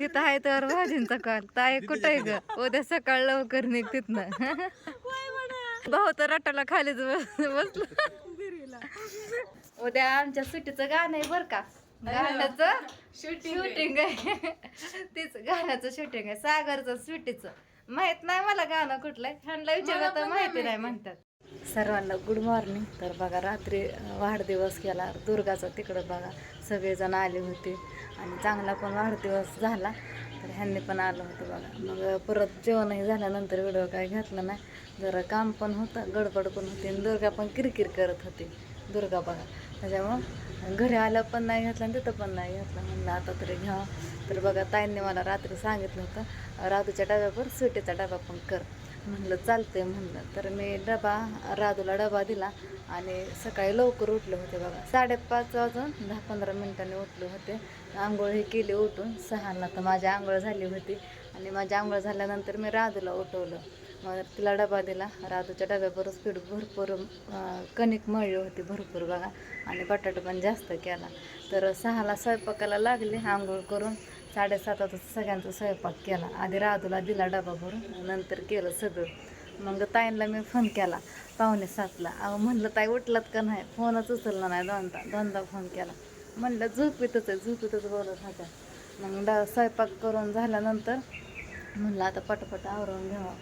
तिथं आहे तर भाजींचा कॉल. ताई कुठं आहे ग? उद्या सकाळ लवकर निघ तिथनं भाऊ तर रटाला खालीच बस- बसलं. उद्या आमच्या सुट्टीचं गाणं आहे बर का. गाण्याचं शूटिंग आहे. तीच गाण्याचं शूटिंग आहे. सागरचं सुट्टीचं. माहीत नाही मला गाणं कुठलंय ह्यांना विचारलं तर माहिती नाही म्हणतात. सर्वांना गुड मॉर्निंग. तर बघा रात्री वाढदिवस केला. दुर्गाचा तिकडं बघा सगळेजण आले होते. आणि चांगला पण वाढदिवस झाला. तर ह्यांनी पण आलं होतं बघा. मग परत जेवणही झाल्यानंतर व्हिडिओ काय घेतला नाही. जरा काम पण होतं गडबड पण होती. आणि दुर्गा पण किरकिर करत होती. दुर्गा बघा. त्याच्यामुळं घरी आलं पण नाही घेतलं आणि तिथं पण नाही घेतलं. म्हणलं आता तरी घ्यावं. तर बघा ताईंनी मला रात्री सांगितलं होतं राधूच्या डब्यावर सुटीचा डबा पण कर. म्हणलं चालतंय म्हणलं. तर मी डबा राधूला डबा दिला आणि सकाळी लवकर उठले होते बघा. साडेपाच वाजून दहा पंधरा मिनिटांनी उठले होते. आंघोळ हे केली उठून. सहाला तर माझी आंघोळ झाली होती. आणि माझी आंघोळ झाल्यानंतर मी राधूला उठवलं. मग तिला डबा दिला. राधूच्या डब्याबरोबर स्पीड भरपूर कणिक मळली होती भरपूर बघा. आणि बटाटा पण जास्त केला. तर सहाला स्वयंपाकाला लागले आंघोळ करून. साडेसात वाजता सगळ्यांचा स्वयंपाक केला. आधी राधूला दिला डबा भरून नंतर केलं सगळं. मग ताईंना मी फोन केला. पाहुणे सातला. अहो म्हणलं ताई उठलात का नाही? फोनच उचलला नाही दोनदा. दोनदा फोन केला. म्हणलं झोपीतच आहे झोपीतच बोलत होत्या. मग ड स्वयंपाक करून झाल्यानंतर म्हणलं आता पटपट आवरून घ्यावं.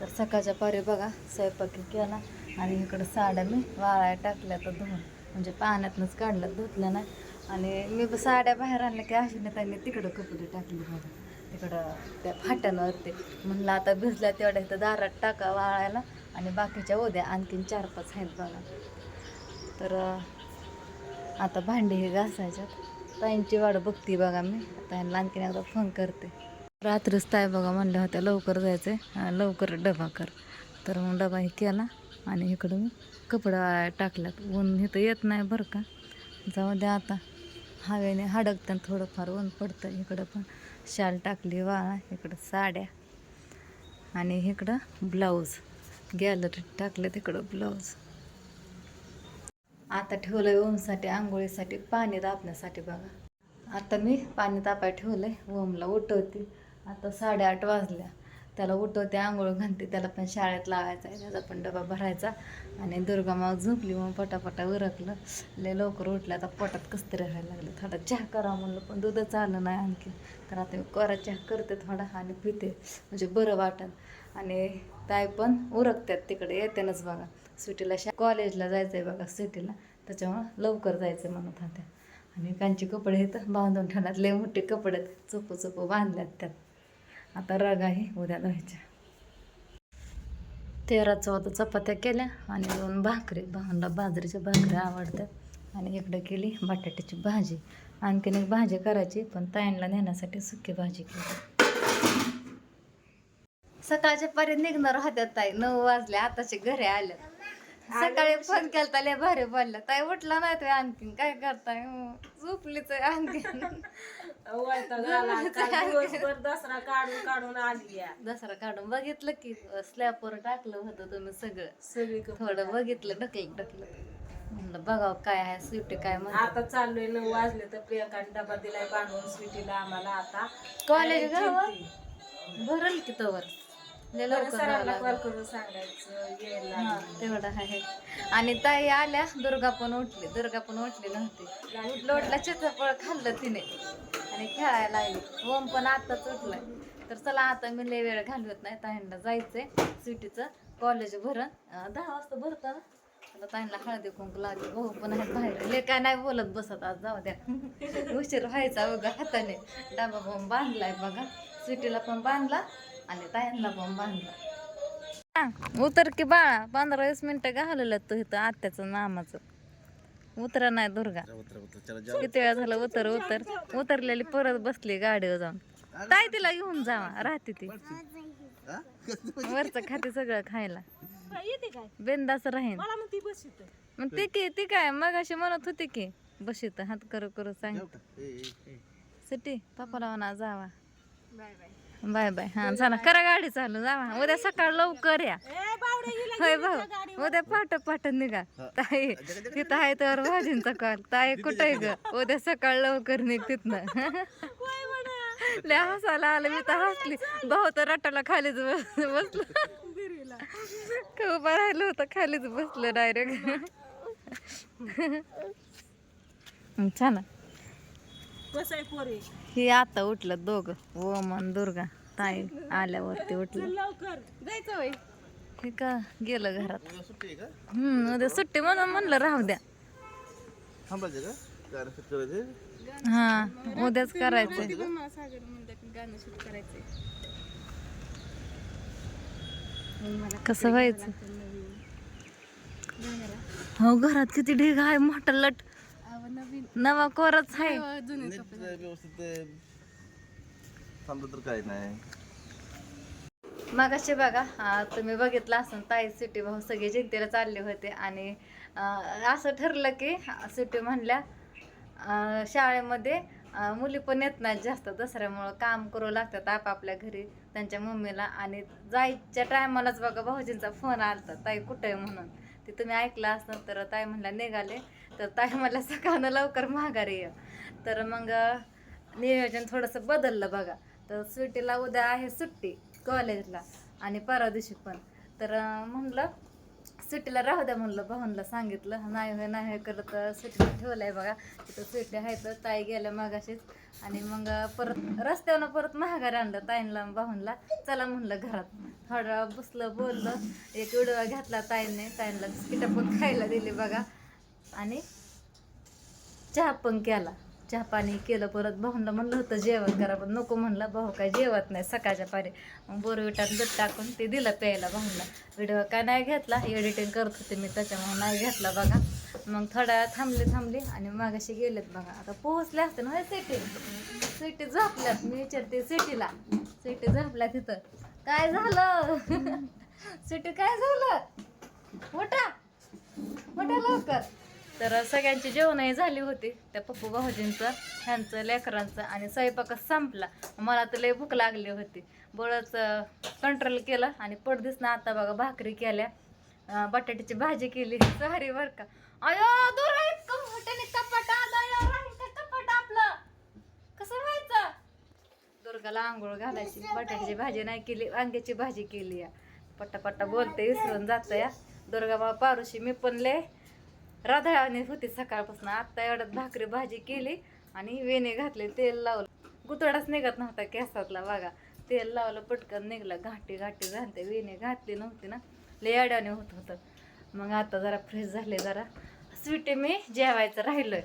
तर सकाळच्या पारी बघा स्वयंपाक केला आणि इकडं साड्या मी वाळाय टाकल्या तर धुवून. म्हणजे पाण्यातनंच काढलं धुतल्या नाही. आणि मी साड्या बाहेर आणल्या की अशाने त्यांनी तिकडं कपडे टाकले बघा. तिकडं त्या फाट्यांवरती. म्हणलं आता भिजल्या तेवढ्या इथं दारात टाका वाळायला आणि बाकीच्या उद्या आणखीन चार पाच आहेत बघा. तर आता भांडी हे घासायच्यात. ताईंची वाट बघते बघा मी. ताईंना आणखीन एकदा फोन करते. रात्रीच ताई बघा म्हणल्या होत्या लवकर जायचं आहे लवकर डबा कर. तर मग डबा हे केला आणि इकडं मी कपडा टाकलात ऊन इथं येत नाही बरं का. जाऊ द्या आता. हवेने हडकताना थोडंफार ऊन पडतं. इकडं पण शाल टाकली वाळा इकडं साड्या आणि इकडं ब्लाऊज. गॅलरीत टाकलं तिकडं ब्लाऊज. आता ठेवलंय ओमसाठी आंघोळीसाठी पाणी तापण्यासाठी बघा. आता मी पाणी तापाय ठेवलंय ओमला उठवते. आता साडेआठ वाजल्या. त्याला उठवते आंघोळ घालते त्याला पण शाळेत लावायचा आहे त्याचा पण डबा भरायचा. आणि दुर्गा माव झोपली मग पटापटा उरकलं. लय लवकर उठलं आता पोटात कसं तरी राहायला लागलं. थोडा चहा करा म्हणलं पण दूधच आलं नाही आणखी. तर आता मी कोरा चहा करते थोडा आणि पिते. म्हणजे बरं वाटन. आणि ताई पण उरकतात तिकडे येतेनच बघा. सुटीला शा कॉलेजला जायचं आहे बघा सुटीला त्याच्यामुळं लवकर जायचं आहे म्हणत होत्या. आणि त्यांचे कपडे इथं बांधून ठेवण्यात लय मोठे कपडे आहेत. चोपू चोपू बांधल्यात त्यात. आता रग आहे उद्या धुवायच्या तेरा चौदा चपात्या केल्या आणि दोन भाकरी भांडा बाजरीच्या भाकरी आवडतात आणि इकडे केली बटाट्याची भाजी. आणखीन एक भाजी करायची पण ताईंला नेण्यासाठी सुकी भाजी केली. सकाळच्या पारी निघणार होत्या ताई. नऊ वाजले आताचे घरी आल्या सकाळी फोन केलता लय भारी बोलल्या ताई उठला नाही तुम्ही आणखीन? काय करताय? झोपलीच आहे आणखीन. दसरा काढून काढून आली दसरा काढून बघितलं की स्लॅपवर टाकलं होतं तुम्ही सगळं. सगळी थोडं बघितलं ढकलं ढकलं म्हणलं बघावं काय आहे स्विफ्ट काय म्हणतात आता चाललोय नऊ वाजले तर प्रियंकाने डबा दिलाय बांधून स्वीटीला आम्हाला आता. कॉलेज गावात. भरल की तवर? सरांना. कॉल करून सांगायचं यायला हा. तेवढं आहे. आणि ताई आल्या दुर्गा पण उठली दुर्गा पण उठली नव्हती. उठला चित्रपळ खाल्लं तिने आणि खेळायला लागली. ओम पण आताच उठलाय. तर चला आता मी लय वेळ घालवत नाही ताईंना जायचंय सिटीचं कॉलेज भरण. दहा वाजता भरतं ना? आता ताईंना हळदी कुंकू लागली. भाऊ पण आहेत बाहेर. ले काय नाही बोलत बसत आज जाऊ द्या. उशीर व्हायचा बघा हाताने. डाबा बांधलाय बघा. सिटीला पण बांधला. आणि ताईंना पण बांधला. हा, उतर की बाळा पंधरा वीस मिनिटं घालवलं तू इथं आत्याचं नामाचं उतरा नाही दुर्गा. किती वेळा झालं उतर उतर. उतरलेली परत बसली गाडीवर जाऊन. ताई तिला घेऊन जावा राहते ती. वरचं खाते सगळं खायला. येते काय? बिंदास राहीन. मग ती की ती काय मग अशी म्हणत होती की बशीत हात करू करू सांग. सिटी पप्पाला म्हणा जावा. Bye bye. Bye bye. हा चला करा गाडी चालू जावा. उद्या सकाळ लवकर या. ए बावडे हिला होय भाऊ उद्या पाठ पाठ निघा ताई तिथं आहे तर भाजींचा कॉल. ताई कुठं आहे ग? उद्या सकाळ लवकर निघ तिथनं. म्हणा. लय हसायला आलं मी तर हसली. भाऊ तर रटाला खालीच बस- बसलं. उभं राहिलं होतं खालीच बसलं डायरेक्ट. छान. कसं आहे पोरी? ही आता उठलं दोघं ओमन दुर्गा ताई आल्यावरती उठलं. लवकर. जायचं होय? हे का गेलं घरात? हम्म उद्या सुट्टी म्हणून म्हणलं राहू द्या. का? गाणं हा उद्याच करायचंय. कसं व्हायचं? हो घरात किती ढीग आहे मोठा लट. नवा कोरच आहे. नीट व्यवस्थित अं, थांबलं तर काय नाही. मगाशी बघा अं, तुम्ही बघितलं असं ताई सिटी भाऊ सगळे जिंकतीला चालले होते आणि अं, असं ठरलं की सिटी म्हणल्या अं, शाळेमध्ये अं, मुली पण येत नाहीत जास्त दसऱ्यामुळं काम करू लागतात आपापल्या घरी त्यांच्या मम्मीला. आणि जायच्या टायमालाच बघा भाऊजींचा फोन आलता ताई कुठे आहे म्हणून. ते तुम्ही ऐकलं असं तर ताई म्हणल्या निघाले. तर ताई मला सकाळनं लवकर माघारी ये. तर मग नियोजन थोडंसं बदललं बघा. तर सुट्टीला उद्या आहे सुट्टी कॉलेजला आणि परवा दिवशी पण. तर म्हणलं सुट्टीला राहू द्या म्हणलं भाऊनला सांगितलं. नाही होय नाही हे करत सुट्टीला ठेवलं आहे बघा. तिथं सुट्टी आहे तर ताई गेल्या मागाशीच. आणि मग परत रस्त्यावरनं परत महागारी आणलं ताईंला भाऊनला. चला म्हणलं घरात. थोडा बसलं बोललं. एक उडवा घातला ताईने. ताईंला बिस्किटं पण खायला दिली बघा. आणि चहा पण केला. चहा पाणी केलं परत भाऊंना म्हणलं होतं जेवण करा पण नको म्हणलं भाऊ काय जेवत नाही सकाळच्या पारी. मग बोरविटात दूध टाकून ते दिलं प्यायला भाऊंना. व्हिडिओ काय नाही घेतला एडिटिंग करत होते मी त्याच्यामुळे नाही घेतला बघा. मग थोडा थांबले थांबले आणि मागाशी गेलेत बघा. आता पोहोचले असते ना सिटी? सिटी झोपल्यात मी विचारते सिटीला. सिटी झोपल्या तिथं. काय झालं? सिटी काय झालं? मोठा मोठा लवकर. तर सगळ्यांची जेवणही झाली होती. त्या पप्पू भाऊजींचं ह्यांचं लेकरांचं आणि स्वयंपाकच संपला. मला तर लय भूक लागली होती. बळच कंट्रोल केलं आणि पडदिसनं आता बघा भाकरी केल्या. बटाट्याची भाजी केली. सॉरी बरं का. अयो दूर आपलं? कसं व्हायचं? दुर्गाला आंघोळ घालायची. बटाट्याची भाजी नाही केली वांग्याची भाजी केली या. पट्टा पट्टा बोलते विसरून जातं या दुर्गा बाबा पारुशी मी पण लय राधाळाने होती सकाळपासून. आत्ता एवढ्यात भाकरी भाजी केली आणि वेणे घातले तेल लावलं. गुतडाच निघत नव्हता केसातला बघा. तेल लावलं पटकन निघलं. घाटी घाटी घालते वेणे घातली नव्हती ना. लय अड्याने होत होतं. मग आता जरा फ्रेश झाले जरा. स्वीटी मी जेवायचं राहिलोय.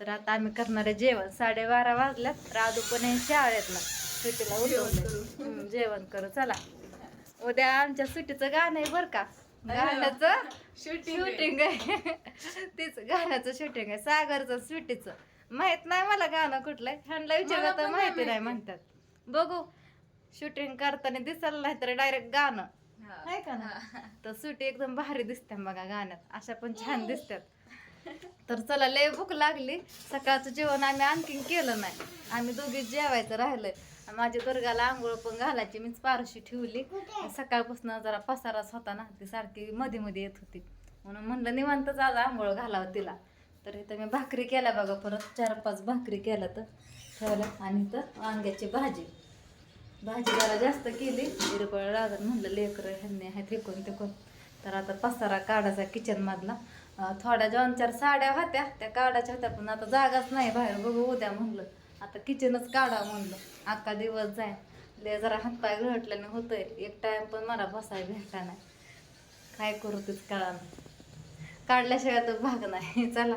तर आता आम्ही करणार आहे जेवण. साडेबारा वाजल्यात. राधू पण आहे शाळेतला. सुट्टीला उठवलंय. जेवण करू. चला. उद्या आमच्या सुट्टीचं गाणं आहे बरं का. गाण्याचं शूटिंग आहे. तीच गाण्याचं शूटिंग आहे. सागरचं स्वीटीचं माहीत नाही मला गाणं कुठलं आहे ह्यांना विचारलं तर माहिती नाही म्हणतात. बघू. शूटिंग करताना दिसायला नाही तर डायरेक्ट गाणं. आहे का ना तर सुटी एकदम भारी दिसते बघा गाण्यात. अशा पण छान दिसतात. तर चला लय भूक लागली. सकाळचं जेवण आम्ही आणखीन केलं नाही. आम्ही दोघी जेवायचं राहिलंय. माझ्या दुर्गाला आंघोळ पण घालायची मीच पारशी ठेवली. सकाळपासून जरा पसाराच होता ना ती सारखी मध्ये मध्ये येत होती. म्हणून म्हणलं निवांतच आज आंघोळ घालावं तिला. तर इथं मी भाकरी केल्या बघा परत चार पाच भाकरी केल्या तर. ठेवल्या. आणि तर वांग्याची भाजी. भाजी जरा जास्त केली. हिरबळ लागत म्हणलं लेकरं ह्यांनी आहेत फेकून तिकून तर आता पसारा काढायचा किचनमधला थोड्या दोन चार साड्या होत्या. त्या काढायच्या होत्या पण आता जागाच नाही बाहेर. बघू उद्या म्हणलं. आता किचनच काढा म्हणलं. अख्खा दिवस जाय. ले जरा हातपाय घटल्याने होतंय. एक टाइम पण मला बसाय भेटला नाही. काय करू तेच कळा काढल्याशिवाय तर भाग नाही. चला.